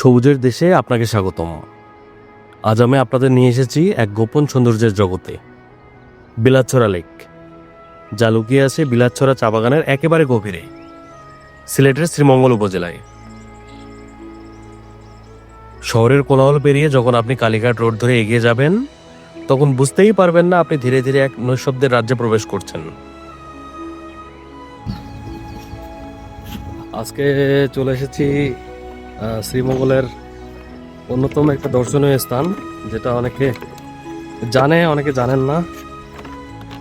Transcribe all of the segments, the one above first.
সবুজের দেশে আপনাকে স্বাগতম। আজ আমি আপনাদের নিয়ে এসেছি এক গোপন সৌন্দর্যের জগতে বিলাচ্ছড়া লেক, যা লুকিয়ে আছে বিলাচ্ছড়া চা বাগানের একেবারে গভীরে, সিলেটের শ্রীমঙ্গল উপজেলায়। শহরের কোলাহল পেরিয়ে যখন আপনি কালীঘাট রোড ধরে এগিয়ে যাবেন, তখন বুঝতেই পারবেন না আপনি ধীরে ধীরে এক নৈশব্দের রাজ্যে প্রবেশ করছেন। আজকে চলে এসেছি শ্রীমঙ্গলের অন্যতম একটা দর্শনীয় স্থান, যেটা অনেকে জানে, অনেকে জানেন না।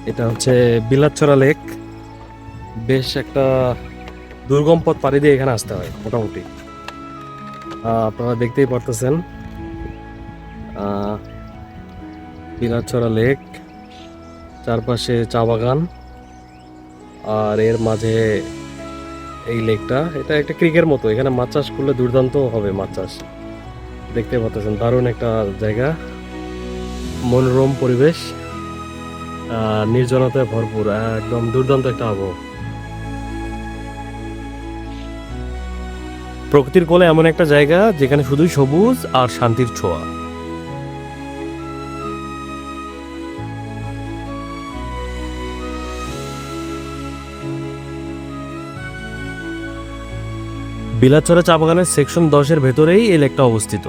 এটা হচ্ছে বিলাচ্ছড়া লেক। বেশ একটা দুর্গম পথ পাড়ি দিয়ে এখানে আসতে হয়, মোটামুটি। আপনারা দেখতেই পারতেছেন বিলাচ্ছড়া লেক, চারপাশে চা বাগান, আর এর মাঝে এই লেকটা, এটা একটা ক্রিকের মতো। এখানে মাছ চাষ করলে দুর্দান্ত হবে মাছ চাষ। দেখতে পাচ্ছেন দারুণ একটা জায়গা। মনোরম পরিবেশ নির্জনতায় ভরপুর, একদম দুর্দান্ত একটা আবহাওয়া। প্রকৃতির কোলে এমন একটা জায়গা যেখানে শুধুই সবুজ আর শান্তির ছোঁয়া। বিলাচরা চা বাগানের সেকশন দশের ভেতরেই এই লেকটা অবস্থিত।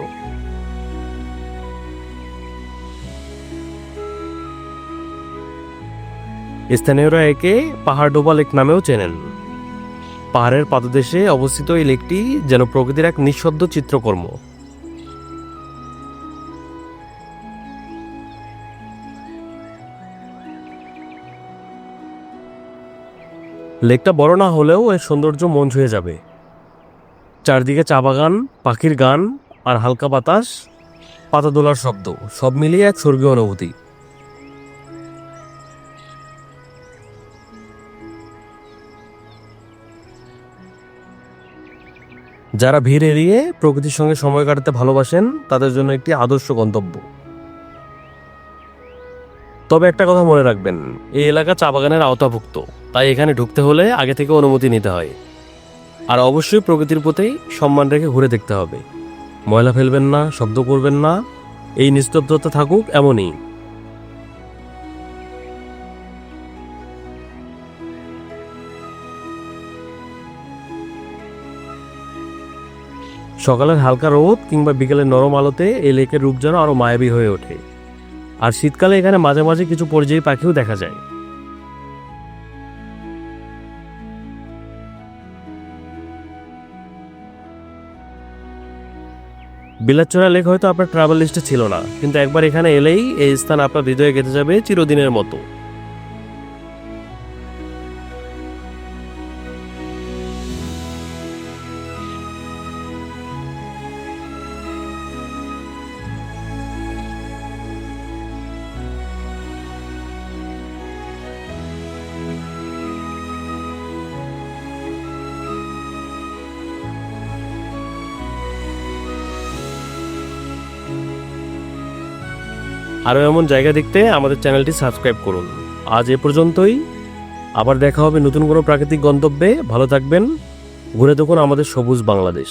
স্থানীয়রা একে পাহাড় ডোবা লেক নামেও চেনেন। পাহাড়ের পাদদেশে অবস্থিত এই লেকটি যেন প্রকৃতির এক নিঃশব্দ চিত্রকর্ম। লেকটা বড় না হলেও এর সৌন্দর্য মন ছুঁয়ে যাবে। চারদিকে চা বাগান, পাখির গান আর হালকা বাতাস, পাতা দোলার শব্দ, সব মিলিয়ে এক স্বর্গীয় অনুভূতি। যারা ভিড় এড়িয়ে প্রকৃতির সঙ্গে সময় কাটাতে ভালোবাসেন, তাদের জন্য একটি আদর্শ গন্তব্য। তবে একটা কথা মনে রাখবেন, এই এলাকা চা বাগানের আওতাভুক্ত, তাই এখানে ঢুকতে হলে আগে থেকে অনুমতি নিতে হয়। আর অবশ্যই প্রকৃতির প্রতি সম্মান রেখে ঘুরে দেখতে হবে। ময়লা ফেলবেন না, শব্দ করবেন না, এই নিস্তব্ধতা থাকুক এমনই। সকালের হালকা রোদ কিংবা বিকেলের নরম আলোতে এই লেকের রূপ যেন আরও মায়াবী হয়ে ওঠে। আর শীতকালে এখানে মাঝে মাঝে কিছু পরিযায়ী পাখিও দেখা যায়। বিলাচরা লেক হয়তো আপনার ট্রাভেল লিস্টে ছিল না। কিন্তু একবার এখানে এলেই এই স্থান আপনার হৃদয়ে গেঁথে যাবে চিরদিনের মতো। আরও এমন জায়গা দেখতে আমাদের চ্যানেলটি সাবস্ক্রাইব করুন। আজ এ পর্যন্তই। আবার দেখা হবে নতুন কোনো প্রাকৃতিক গন্তব্যে। ভালো থাকবেন। ঘুরে দেখুন আমাদের সবুজ বাংলাদেশ।